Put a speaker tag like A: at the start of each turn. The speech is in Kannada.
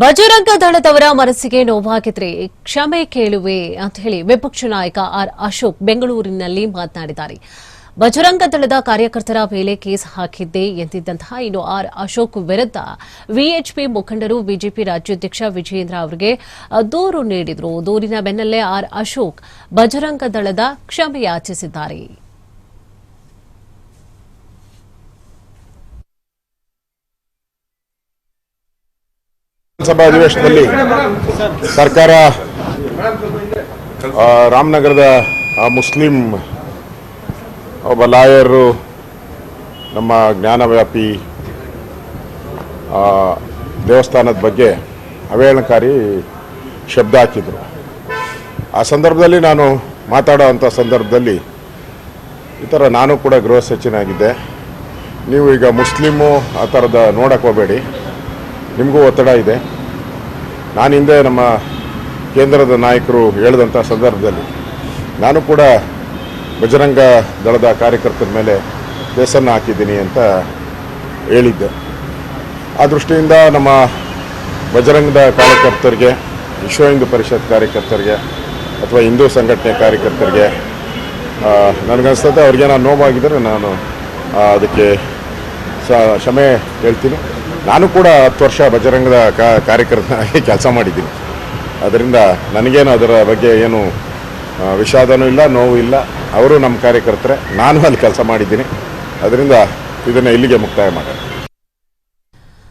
A: ಬಜರಂಗ ದಳದವರ ಮನಸ್ಸಿಗೆ ನೋವಾಗಿದ್ರೆ ಕ್ಷಮೆ ಕೇಳುವೆ ಅಂತ ಹೇಳಿ ವಿಪಕ್ಷ ನಾಯಕ ಆರ್ ಅಶೋಕ್ ಬೆಂಗಳೂರಿನಲ್ಲಿ ಮಾತನಾಡಿದ್ದಾರೆ. ಬಜರಂಗ ದಳದ ಕಾರ್ಯಕರ್ತರ ಮೇಲೆ ಕೇಸ್ ಹಾಕಿದ್ದೆ ಎಂದಿದ್ದಂತಹ ಇನ್ನು ಆರ್ ಅಶೋಕ್ ವಿರುದ್ಧ ವಿಎಚ್ಪಿ ಮುಖಂಡರು ಬಿಜೆಪಿ ರಾಜ್ಯಾಧ್ಯಕ್ಷ ವಿಜಯೇಂದ್ರ ಅವರಿಗೆ ದೂರು ನೀಡಿದ್ರು. ದೂರಿನ ಬೆನ್ನಲ್ಲೇ ಆರ್ ಅಶೋಕ್ ಬಜರಂಗ ದಳದ ಕ್ಷಮೆ
B: ವಿಧಾನಸಭಾ ಅಧಿವೇಶನದಲ್ಲಿ ಸರ್ಕಾರ ರಾಮನಗರದ ಮುಸ್ಲಿಂ, ಒಬ್ಬ ಲಾಯರು, ನಮ್ಮ ಜ್ಞಾನವ್ಯಾಪಿ ದೇವಸ್ಥಾನದ ಬಗ್ಗೆ ಅವಹೇಳನಕಾರಿ ಶಬ್ದ ಹಾಕಿದರು. ಆ ಸಂದರ್ಭದಲ್ಲಿ ನಾನು ಮಾತಾಡೋವಂಥ ಸಂದರ್ಭದಲ್ಲಿ ಈ ಥರ ನಾನು ಕೂಡ ಗೃಹ ಸಚಿವನಾಗಿದ್ದೆ. ನೀವು ಈಗ ಮುಸ್ಲಿಮು ಆ ಥರದ ನೋಡಕ್ಕೆ ಹೋಗಬೇಡಿ. ನಿಮಗೂ ಒತ್ತಡ ಇದೆ. ನಾನು ಹಿಂದೆ ನಮ್ಮ ಕೇಂದ್ರದ ನಾಯಕರು ಹೇಳಿದಂಥ ಸಂದರ್ಭದಲ್ಲಿ ನಾನು ಕೂಡ ಬಜರಂಗ ದಳದ ಕಾರ್ಯಕರ್ತರ ಮೇಲೆ ಬೇಸನ್ನು ಹಾಕಿದ್ದೀನಿ ಅಂತ ಹೇಳಿದ್ದೆ. ಆ ದೃಷ್ಟಿಯಿಂದ ನಮ್ಮ ಬಜರಂಗದ ಕಾರ್ಯಕರ್ತರಿಗೆ ವಿಶ್ವ ಹಿಂದೂ ಪರಿಷತ್ ಕಾರ್ಯಕರ್ತರಿಗೆ ಅಥವಾ ಹಿಂದೂ ಸಂಘಟನೆ ಕಾರ್ಯಕರ್ತರಿಗೆ ನನಗನ್ಸ್ತದೆ ಅವ್ರಿಗೆ ನಾನು ನೋವಾಗಿದ್ದರೆ ನಾನು ಅದಕ್ಕೆ ಕ್ಷಮೆ ಹೇಳ್ತೀನಿ. ನಾನು ಕೂಡ ಹತ್ತು ವರ್ಷ ಬಜರಂಗದ ಕಾರ್ಯಕರ್ತನಾಗಿ ಕೆಲಸ ಮಾಡಿದ್ದೀನಿ. ಅದರಿಂದ ನನಗೇನು ಅದರ ಬಗ್ಗೆ ಏನು ವಿಷಾದನೂ ಇಲ್ಲ, ನೋವು ಇಲ್ಲ. ಅವರು ನಮ್ಮ ಕಾರ್ಯಕರ್ತರೆ, ನಾನು ಅಲ್ಲಿ ಕೆಲಸ ಮಾಡಿದ್ದೀನಿ. ಅದರಿಂದ ಇದನ್ನು ಇಲ್ಲಿಗೆ ಮುಕ್ತಾಯ ಮಾಡೋಣ.